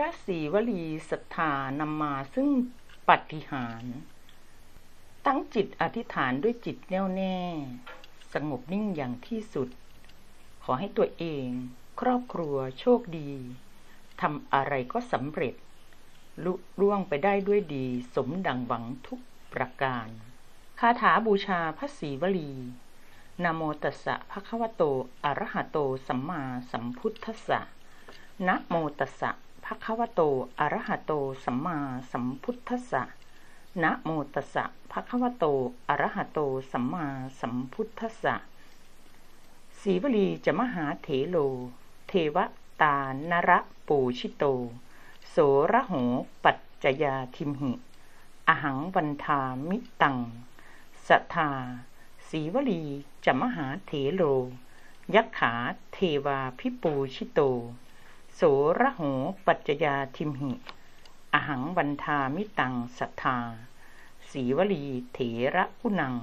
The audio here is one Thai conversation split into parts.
ระศรีวลีศรัทธานำมาซึ่งปฏิหาร ตั้งจิตอธิษฐานด้วยจิตแน่วแน่ สงบนิ่งอย่างที่สุด ขอให้ตัวเอง ครอบครัวโชคดีทำอะไรก็สำเร็จ ลุร่วงไปได้ด้วยดีสมดังหวังทุกประการคาถาบูชาพระศรีวลีนโมตัสสะภะคะวะโต อะระหะโต สัมมาสัมพุทธัสสะนะโมตัสสะ ภะควโต อรหะโต สัมมาสัมพุทธัสสะ นะโมตัสสะภะควโต อรหะโต สัมมาสัมพุทธัสสะ สีวลีจะมหาเถโล เทวตานระปูชิโต โสระโหปัจจยาทิมหิ อหังวันทามิตังสัทธาศรีวลีจะมหาเถโล ยักขาเทวาพิปูชิโต โสระโหปัจจยาทิมหิ อหังวันทามิตังสัทธาศีวลีเถระอุนัง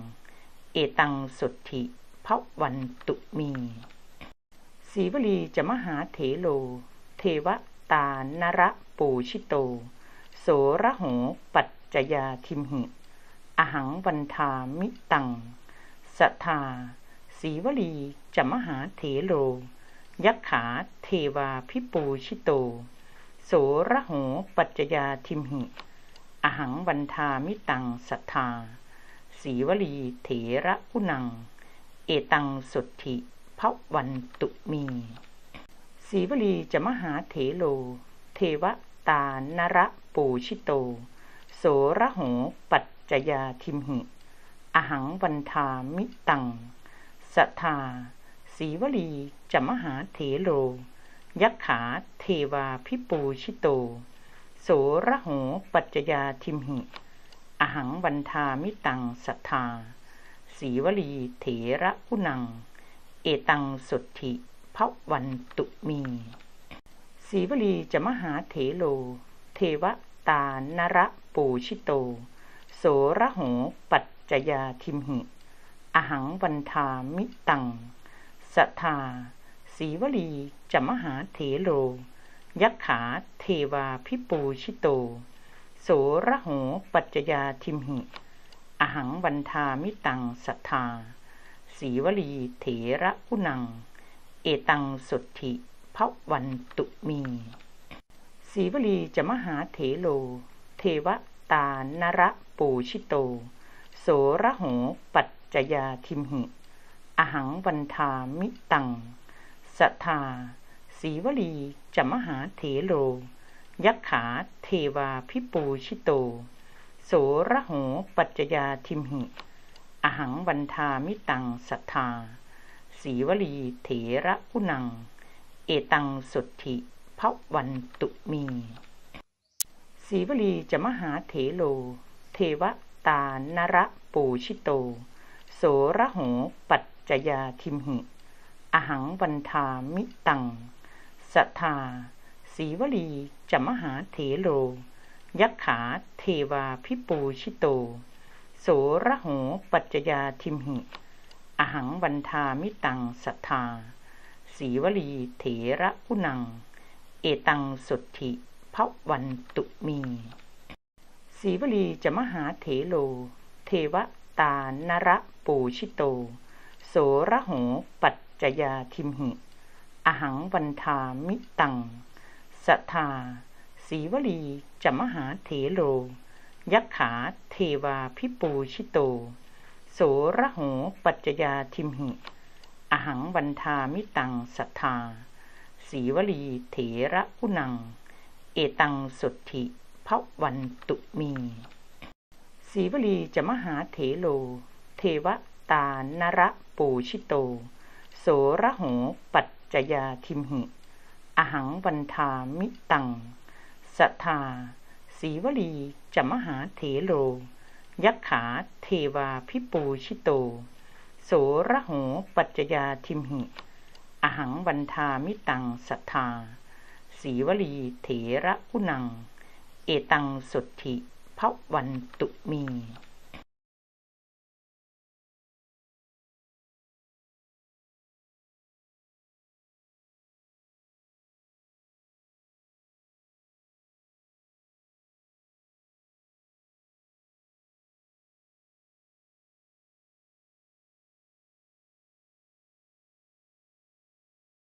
เอตังสุทธิพระวันตุมีศีวลีจะมหาเถโล เทวตานระปูชิโต โสระโหปัจจยาทิมหิ อหังวันทามิตังสัทธาศีวลีจะมหาเถโลยักขา เทวาพิปูชิโต โสระโหปัจจยาทิมหิ อหังวันทามิตังสัทธาศรีวลีเถระกุนัง เอตังสุทธิพระวันตุมีศรีวลีจะมหาเถโล เทวตานระปูชิโต โสระโหปัจจยาทิมหิ อหังวันทามิตังสัทธาศรีวลีจะมหาเถโล ยักขาเทวาพิปูชิโต โสระโหปัจจยาทิมหิ อหังวันทามิตังสัทธาศีวลีเถระกุนัง เอตังสุทธิพระวันตุมีศีวลีจะมหาเถโล เทวตานระปูชิโต โสระโหปัจจยาทิมหิ อหังวันทามิตังสัทธา ศรีวลีจะมหาเถโล ยักขาเทวาพิปูชิโต โสระโหปัจจยาทิมหิ อหังวันทามิตังสัทธาศรีวลีเถระกุนัง เอตังสุทธิพระวันตุมีศรีวลีจะมหาเถโล เทวตานระปูชิโต โสระโหปัจจยาทิมหิ อหังวันทามิตัง สัทธาศีวลีจมหาเถโล ยักขาเทวาพิปูชิโต โสระโหปัจจยาทิมหิ อหังวันทามิตังสัทธาศีวลีเถระกุนัง เอตังสุทธิพระวันตุมีศีวลีจะมหาเถโล เทวตานระปูชิโต โสระโหปัจจยาทิมหิ อหังวันทามิตังสัทธาศีวลีจะมหาเถโล ยักขาเทวาพิปูชิโต โสระโหปัจจยาทิมหิ อหังวันทามิตังสัทธาศีวลีเถระกุนัง เอตังสุทธิพระวันตุมีศีวลีจะมหาเถโล เทวตานระปูชิโต โสระโหปัจ จยาทิมหิ อหังวันทามิตังสัทธาศีวลีจะมหาเถโล ยักขาเทวาพิปูชิโต โสระโหปัจจยาทิมหิ อหังวันทามิตังสัทธาศีวลีเถระกุนัง เอตังสุทธิพระวันตุมีศีวลีจะมหาเถโล เทวตานระปูชิโต โสระโหปัจจยาทิมหิ อหังวันทามิตังสัทธาศีวลีจมหาเถโล ยักขาเทวาพิปูชิโต โสระโหปัจจยาทิมหิ อหังวันทามิตังสัทธาศีวลีเถระกุนัง เอตังสุทธิพระวันตุมี